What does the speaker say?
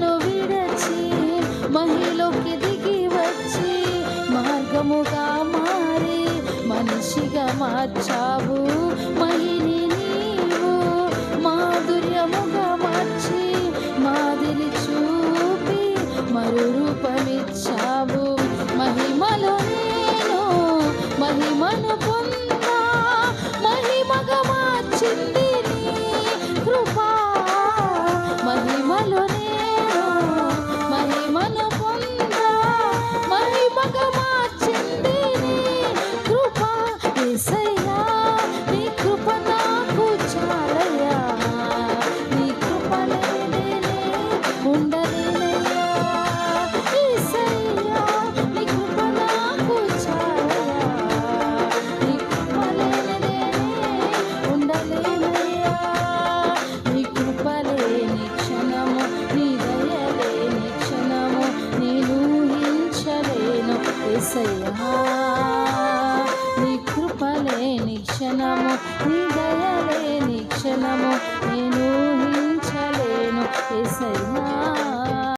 నన్ను విడచి మహిళకి దిగి వచ్చి మార్గముగా మారి మనిషిగా మార్చావు. మహిళని నీవు మాధుర్యముగా మార్చి మాదిరి చూపి మరు రూపమిచ్చావు ఊహించలేను యేసయ్యా నీ కృప లేని క్షణము నీ దయలే